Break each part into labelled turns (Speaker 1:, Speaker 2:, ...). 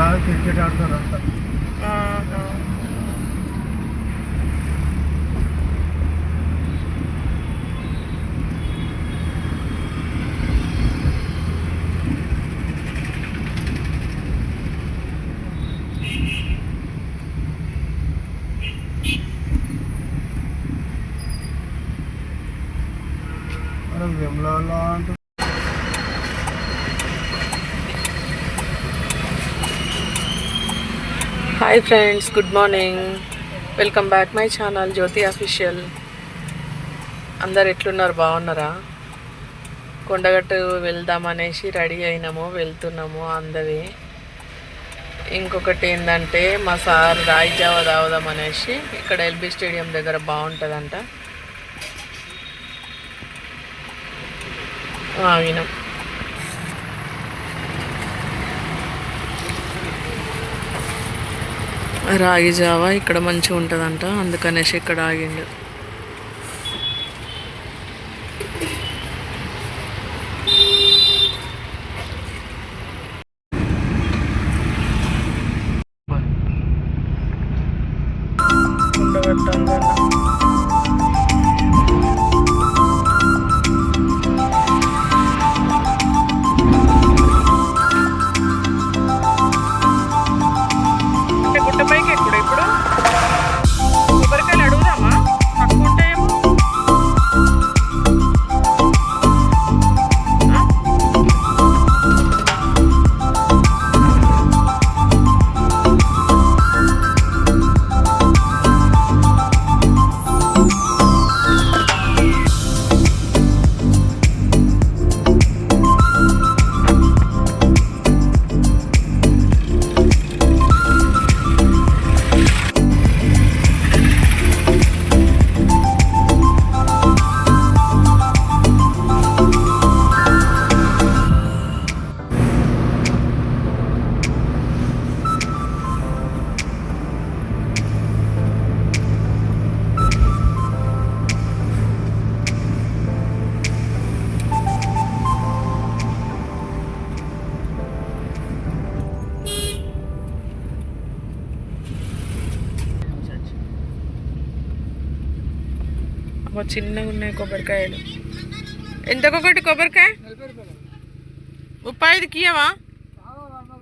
Speaker 1: గ్రౌండ్లో క్రికెట్ ఆడతారు అంతా
Speaker 2: hi friends good morning welcome back my channel Jyoti official అందరు ఎట్లున్నారు? బాగున్నారా? కొండగట్టు వెళ్దామనేసి రెడీ అయినాము వెళ్తున్నాము అందవి ఇంకొకటి ఏంటంటే మా సార్ రాయి జావ తాగుదాం అనేసి ఇక్కడ ఎల్బీ స్టేడియం దగ్గర బాగుంటుందంట. ఆగినాం రాగి జావా ఇక్కడ మంచిగా ఉంటుందంట అందుకనేసి ఇక్కడ ఆగిండు. గుట్టపైకి చిన్నగా ఉన్నాయి కొబ్బరికాయలు. ఎంతకొకటి కొబ్బరికాయ? ముప్పై ఐదు కియవా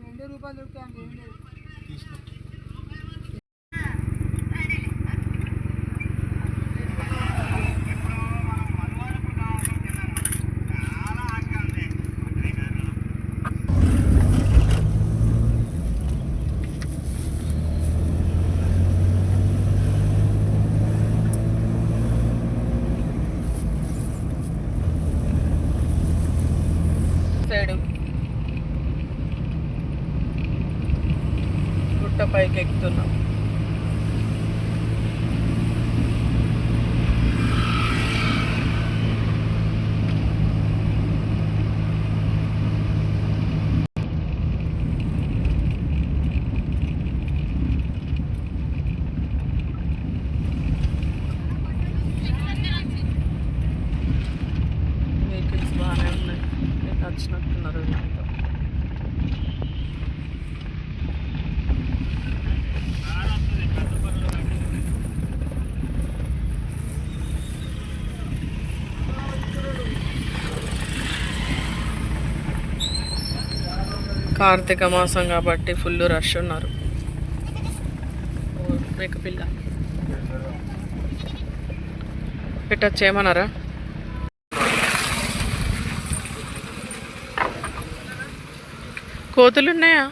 Speaker 1: రెండు రూపాయలు దొరుకుతాయండి
Speaker 2: సైడు గుట్ట పైకి ఎక్కుతున్నాం కార్తీక మాసం కాబట్టి ఫుల్ రష్ ఉన్నారు. పిల్ల పెట్టచ్చు ఏమన్నారా కోతులు ఉన్నాయా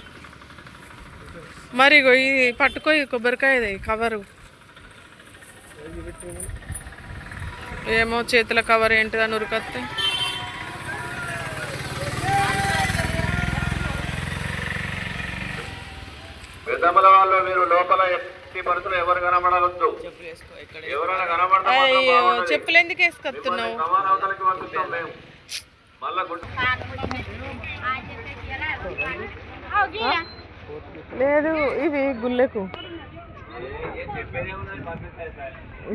Speaker 2: మరి ఇగో ఇది పట్టుకో కొబ్బరికాయది కవరు. ఏమో చేతుల కవర్ ఏంటిదని ఉరికొస్తే
Speaker 3: పెద్దమ్మల వాళ్ళు మీరు లోపల ఎట్టి పరిస్థితులు ఎవరు కనబడవద్దు. ఎవరైనా కనబడతా మాత్రం
Speaker 2: అయ్యో
Speaker 3: బాగుండదు.
Speaker 2: చెప్పులు ఎందుకు వేసుకొస్తున్నావు
Speaker 3: అవతలకి పంపిస్తాం మేము. మళ్ళా గుడ్
Speaker 2: లేదు ఇవి గుళ్ళకు.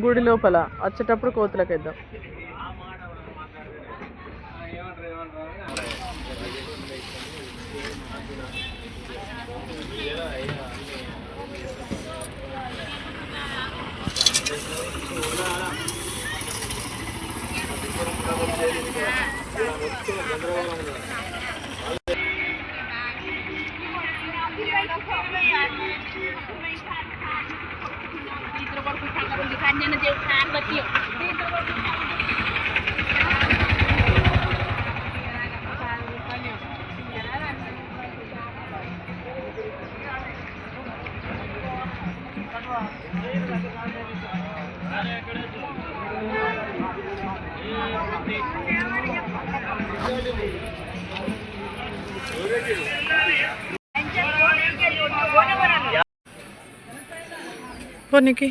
Speaker 2: గుడి లోపల. వచ్చేటప్పుడు Di terbaru kita akan dikanjeng nanti akan betiup. Di terbaru kita akan వల్లు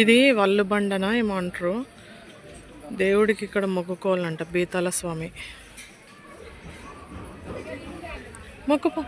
Speaker 2: బండన వల్లుబండన ఏమంటారు దేవుడికి ఇక్కడ మొక్కుకోవాలంట బీతాల స్వామి. మొక్కుపో.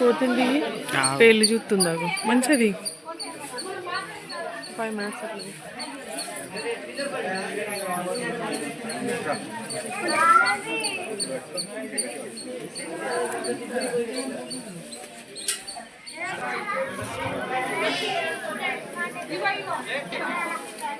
Speaker 2: పోతుంది. పేర్లు చూస్తుంది అగు మంచిది. ఫైవ్ మినిట్స్ అట్లా.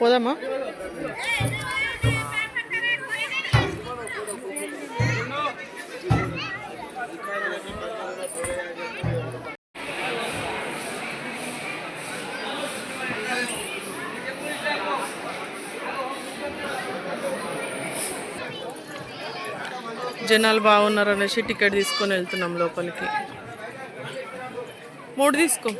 Speaker 2: పోదామా? జనాలు బాగున్నారు అనేసి టికెట్ తీసుకొని వెళ్తున్నాం లోపలికి. మూడు తీసుకో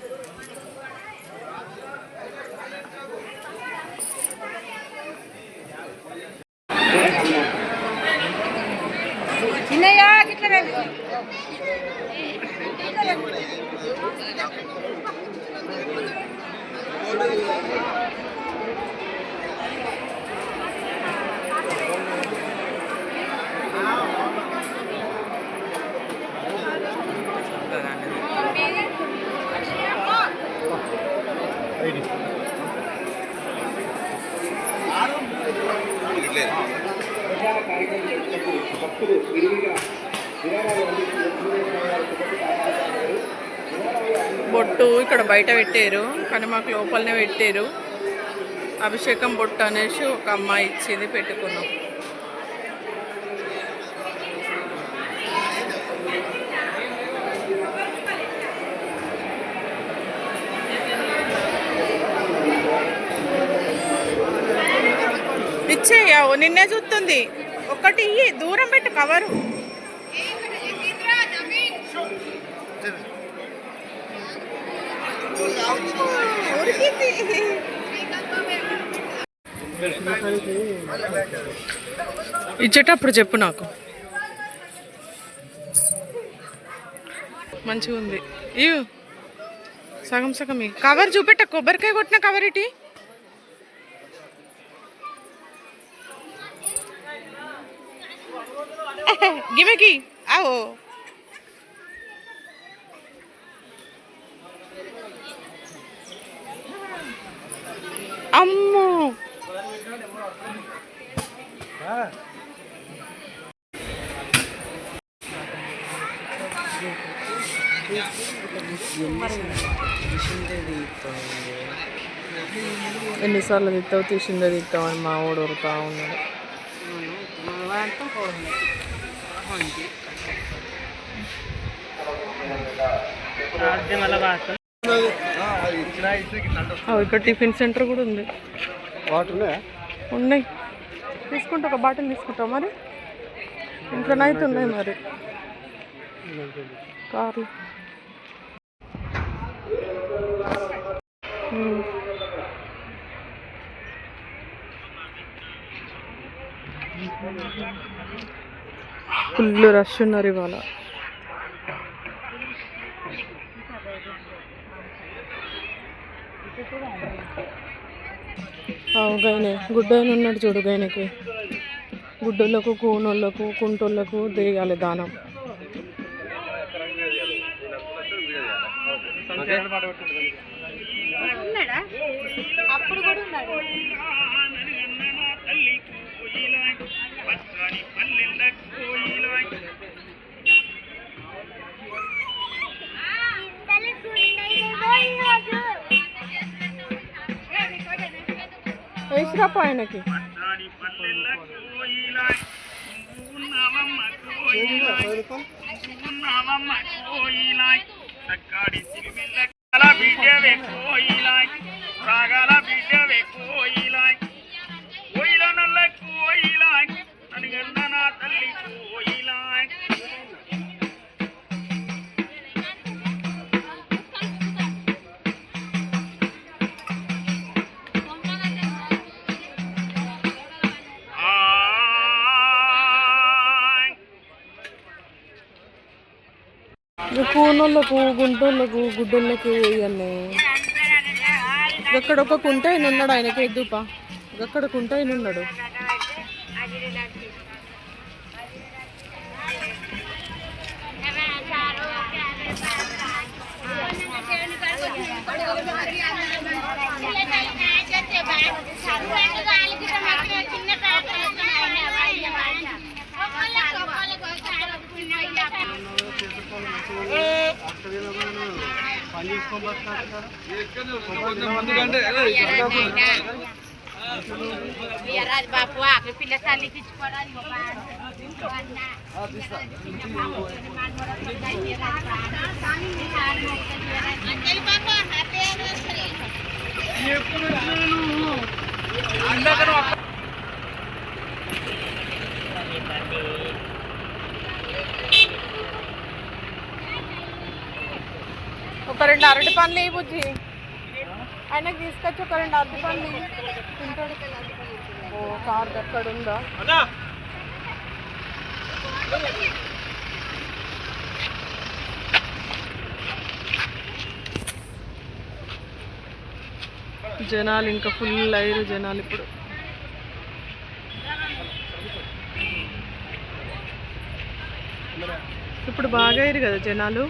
Speaker 2: బొట్టు ఇక్కడ బయట పెట్టారు కానీ మాకు లోపలనే పెట్టారు. అభిషేకం బొట్టు అనేసి ఒక అమ్మాయి ఇచ్చింది పెట్టుకున్నాం. ఇచ్చేయవు నిన్నే చూస్తుంది ఒకటి దూరం పెట్టు కవరు. ఇచ్చేటప్పుడు చెప్పు నాకు. మంచిగా ఉంది. ఇవి సగం సగం కవర్ చూపెట్ట. కొబ్బరికాయ కొట్టిన కవర్ ఇటీ. గిమెకి ఆవో. అమ్మో ఎన్నిసార్లు తిత్తావు తీసిందే తిత్తావు అని మా ఊడు ఉరుతా ఉన్నాడు ఆ, ఇక్కడ టిఫిన్ సెంటర్ కూడా ఉంది.
Speaker 1: వాటర్
Speaker 2: ఉన్నాయి? తీసుకుంటా ఒక బాటిల్ తీసుకుంటావు మరి? ఇంట్లోనైతే ఉన్నాయి మరి. కార్లు. ఫుల్ రష్ ఉన్నారు ఇవాళ. గైనే గుడ్డైన ఉన్నాడు చూడు గైనకి గుడ్డోళ్ళకు కూనోళ్ళకు కుంటోళ్ళకు దిగాలి దానం. వేసిరాప ఆయనకి
Speaker 3: মেসরা পায় নাকি கோயிலாய் கோயிலாய்
Speaker 2: கோயிலாய் కూనోళ్ళకు గుంటోళ్ళకు గుడ్డోళ్ళకు ఇవన్నీ అక్కడ ఒక కుంట ఆయన ఉన్నాడు ఆయనకి ఎద్దుపా అక్కడ కుంట ఆయన ఉన్నాడు
Speaker 1: పని చేసుకొని బతకాలి
Speaker 4: బాపు ఆకలి పిల్ల తల్లికి ఇచ్చుకోవడానికి
Speaker 2: ఒక రెండు అరటి పండ్లు ఇవ్వు బుజ్జి ఆయనకి తీసుకొచ్చి ఒక రెండు అరటి పండ్లు ఓ కార్ ఎక్కడ ఉందా? జనాలు ఇంకా ఫుల్ అయ్యారు జనాలు ఇప్పుడు. ఇప్పుడు బాగా అయ్యారు కదా జనాలు.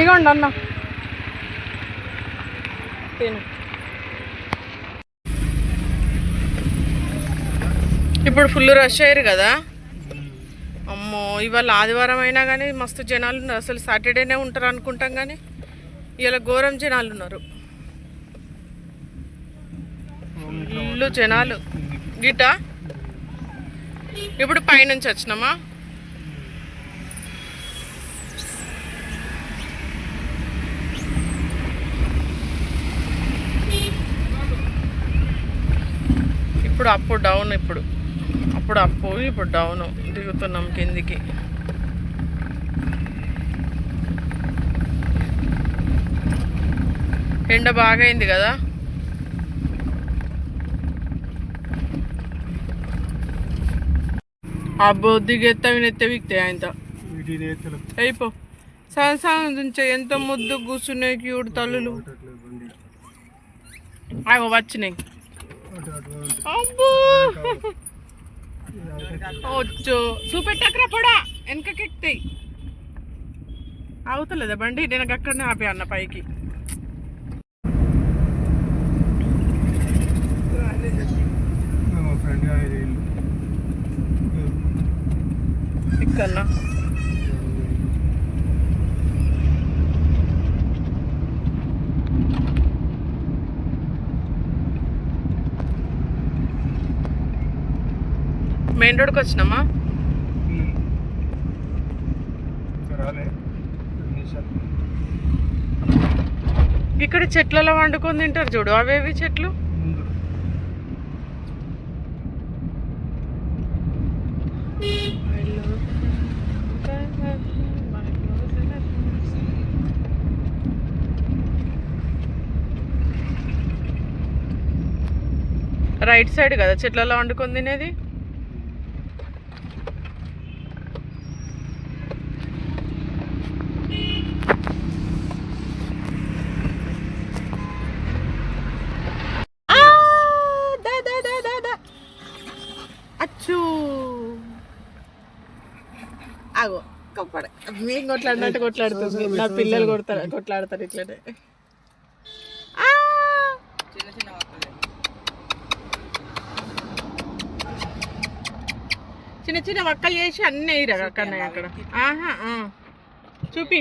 Speaker 2: ఇగోండి అన్న. ఇప్పుడు ఫుల్ రష్ అయ్యారు కదా? అమ్మో ఇవాళ ఆదివారం అయినా కానీ మస్తు జనాలు ఉన్నారు. అసలు సాటర్డేనే ఉంటారు అనుకుంటాం కానీ ఇవాళ ఘోరం జనాలు ఉన్నారు. ఫుల్ జనాలు. గిట్ట ఇప్పుడు పైనుంచి వచ్చినామా? ఇప్పుడు అప్పుడు డౌన్ ఇప్పుడు. అప్పుడు అప్పు ఇప్పుడు డౌను. దిగుతున్నాం కిందికి. ఎండ బాగా అయింది కదా? అబ్బో దిగెత్త వినెత్త విక్తే ఆయనతో అయిపో. నుంచి ఎంత ముద్దు కూర్చున్నాయి క్యూట్ తల్లులు. అవి వచ్చినాయి. వచ్చు చూపెట్టకరా పొడా! వెనకకెక్తాయి అవుతలేదా బండి? నేను అక్కడనే ఆపి అన్న పైకి. ఇక్కడ మెయిన్ రోడ్కి వచ్చినామా. ఇక్కడ చెట్లలో వండుకొని తింటారు చూడు అవేవి చెట్లు? రైట్ సైడ్ కదా చెట్లలో వండుకొని తినేది? మేము కొట్లాడినట్టు కొట్లాడుతుంది? నా పిల్లలు కొడతారు కొట్లాడతారు ఇట్లనే. చిన్న చిన్న వక్కలు చేసి అన్నీ అక్కడ అక్కడ ఆహా ఆ. చూపి.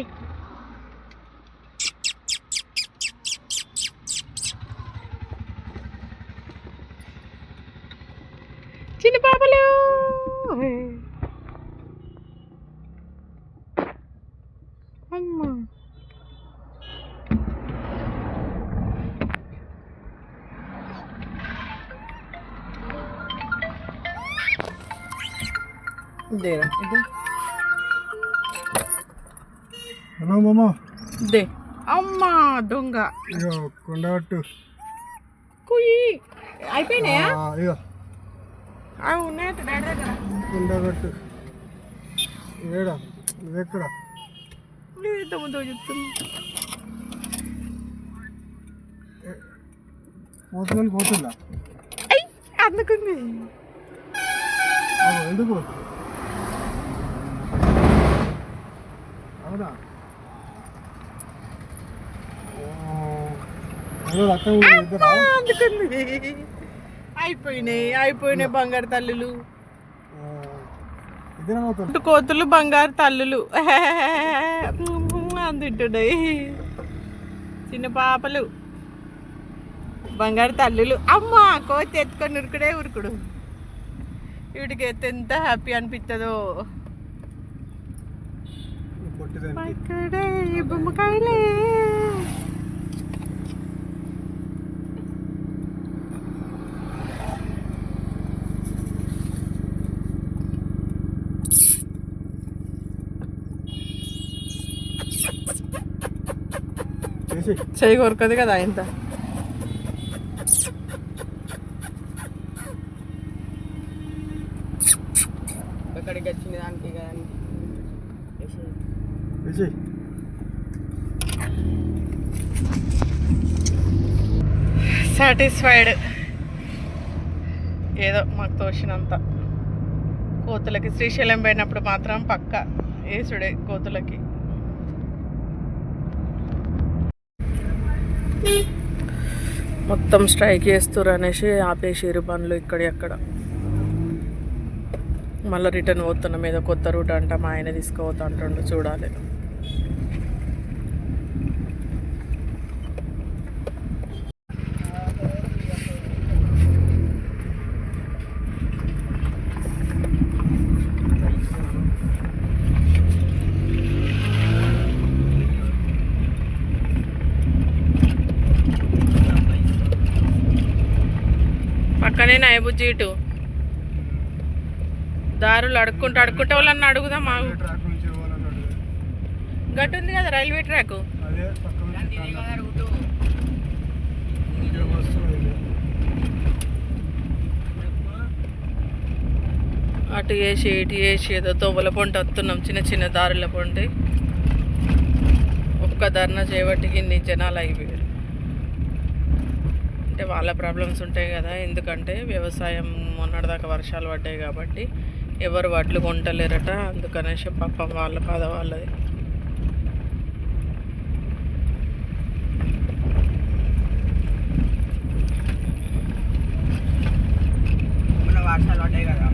Speaker 2: ఇదేరా ఇదే
Speaker 1: హలో మామ
Speaker 2: ఇదే అమ్మా దొంగ
Speaker 1: ఇగో కొండగట్టు
Speaker 2: కుయ్యి అయిపోయినాయా?
Speaker 1: ఆ, ఇగో
Speaker 2: అవి ఉన్నాయి డాడీ దగ్గర.
Speaker 1: కొండగట్టు ఏడా ఇదెక్కడ
Speaker 2: ఎంత ముందు చెప్తున్నా
Speaker 1: పోతున్నా. పోతుందా
Speaker 2: అయ్ అందుకుంది
Speaker 1: ఎందుకు అవునా?
Speaker 2: అయిపోయినాయి అయిపోయినాయి బంగారు తల్లులు. కోతులు బంగారు తల్లులు. అందుంటున్నాయి చిన్న పాపలు. బంగారు తల్లులు. అమ్మా కోతి ఎత్తుకొని ఉరుకుడే ఉరుకుడు. ఎత్తే ఎంత హ్యాపీ అనిపిస్తుందో
Speaker 1: పొట్టిదానికి
Speaker 2: ఇక్కడే ఈ బొమ్మకాయలే
Speaker 1: చేసి
Speaker 2: చెయ్యి కొరకదు కదా ఇంత ఎక్కడికి వచ్చింది దానికి
Speaker 1: చేసి
Speaker 2: సాటిస్ఫైడ్ ఏదో మాకు తోచినంత. కోతులకి శ్రీశైలం పోయినప్పుడు మాత్రం పక్క ఏసుడే కోతులకి. మొత్తం స్ట్రైక్ చేస్తారు అనేసి ఆపేసారు పనులు ఇక్కడ ఎక్కడ. మళ్ళీ రిటర్న్ పోతున్నాం ఏదో కొత్త రూట్ అంట మా ఆయన తీసుకుపోతా అంటుండు చూడాలి. పక్కనే నాయబుజ్జి ఇటు. దారులు అడుక్కుంటూ అడుక్కుంటే వాళ్ళని అడుగుదాం మాకు గట్టు ఉంది కదా రైల్వే ట్రాక్? అటు వేసి ఇటు వేసి ఏదో తోవల పొంట వస్తున్నాం చిన్న చిన్న దారుల పొంటి. ఒక్క ధర్నా చేయబట్టి ఇన్ని జనాలు అయిపోయారు. అంటే వాళ్ళ ప్రాబ్లమ్స్ ఉంటాయి కదా ఎందుకంటే వ్యవసాయం మొన్నటిదాకా వర్షాలు పడ్డాయి కాబట్టి ఎవరు వడ్లు కొంటలేరట అందుకనేసి పాపం వాళ్ళ బాధ వాళ్ళది.
Speaker 5: వర్షాలు పడ్డాయి కదా.